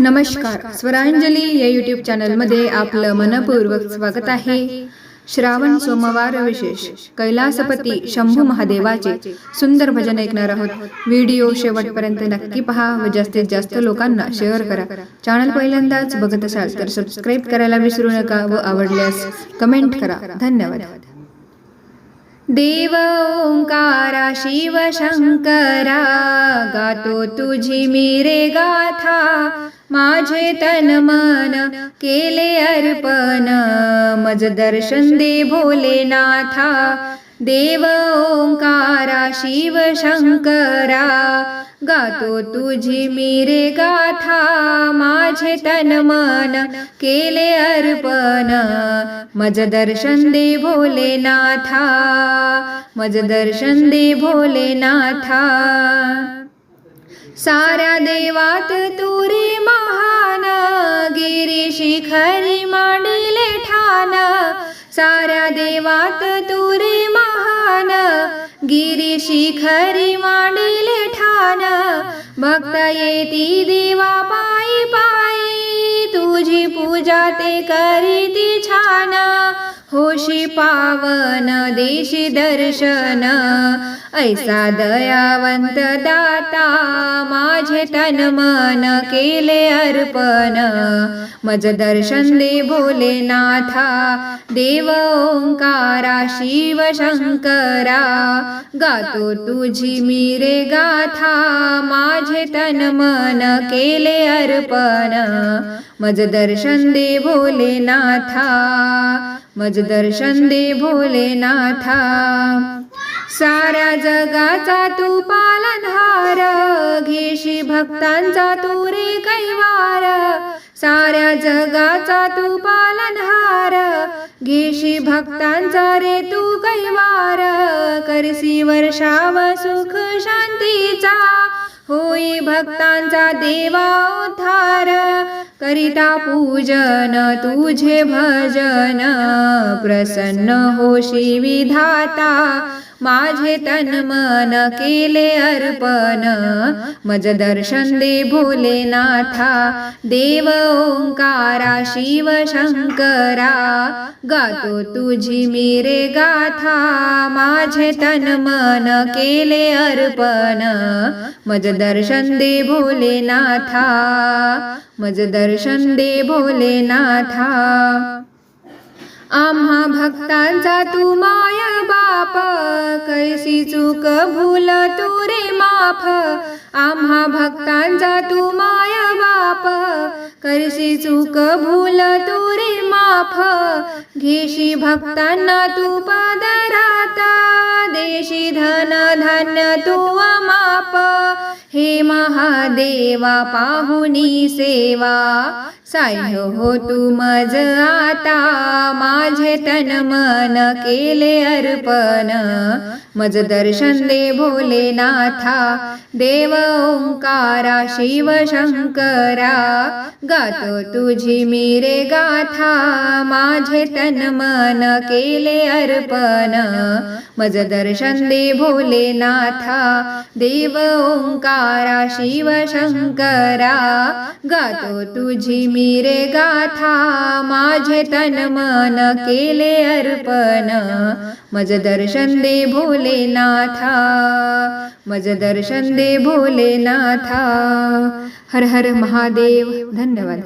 नमस्कार. स्वरांजली या यूट्यूब चॅनलमध्ये आपलं मनपूर्वक स्वागत आहे. श्रावण सोमवार विशेष. कैलासपती शंभू महादेवाचे सुंदर भजन ऐकणार आहोत. व्हिडिओ शेवटपर्यंत नक्की पहा व जास्तीत जास्त लोकांना शेअर करा. चॅनल पहिल्यांदाच बघत असाल तर सबस्क्राईब करायला विसरू नका व आवडल्यास कमेंट करा. धन्यवाद. देव ओंकारा शिव शंकरा गातो तुझी मिरे गाथा माझे तन मन केले अर्पण मज दर्शन दे भोलेनाथा. देव ओंकारा शिव शंकरा गातो तुझी मिरे गाथा माझे तन मन केले अर्पण. मज दर्शन दे भोलेनाथा मज दर्शन दे भोलेनाथा साऱ्या देवात तुरे महान. गिरी शिखरी मांडिले ठान. साऱ्या देवात तुरे महान. गिरी शिखरी मांडिले ठान. भक्त येती देवा पायी पा पूजा ते करीती छान। होशी पावन देशी दर्शन. ऐसा दयावंत दाता माझे तन मन केले अर्पण. मज दर्शन दे भोलेनाथा देव ओंकारा शिव शंकरा. गातो तुझी मिरे गाथा माझे तन मन केले अर्पण. मज दर्शन दे भोलेनाथा मज दर्शन दे भोलेनाथा. साऱ्या जगाचा तू पालनहार घेशी भक्तांचा तू रे कैवार. साऱ्या जगाचा तू पालनहार घेशी भक्तांचा रे तू कैवार. करसी वर्षाव सुख शांतीचा होई भक्तांचा देवा उद्धार. करिता पूजन तुझे भजन प्रसन्न होशी विधाता माझे तन मन केले अर्पण. मज दर्शन दे भोलेनाथा. देव ओंकारा शिव शंकरा. गातो तुझी मिरे गाथा. माझे तन मन केले अर्पण. मज दर्शन दे भोलेनाथा. मज दर्शन दे भोलेनाथा. आम्हा भक्तांचा तू माय बाप कैसी चूक भूल तू रे माफ. आम्हा भक्तांचा तू माय बाप करशी चूक भूल तू रे लाभ घेशी भक्तांना तू पदराता. देशी धन धान्य तू माप हे महादेवा पाहुनी सेवा. साह्य हो तू मज आता. माझे तन मन केले अर्पण. मज दर्शन दे भोलेनाथा देव ओंकारा शिव शंकरा गातो तुझी मिरे गाथा माझे तन मन केले अर्पण. मज दर्शन दे भोलेनाथा देव ओंकारा शिव शंकरा गातो तुझी मिरे गाथा माझे तन मन केले अर्पण. मज दर्शन दे भोलेनाथा मज दर्शन दे भोलेनाथा। हर हर महादेव धन्यवाद।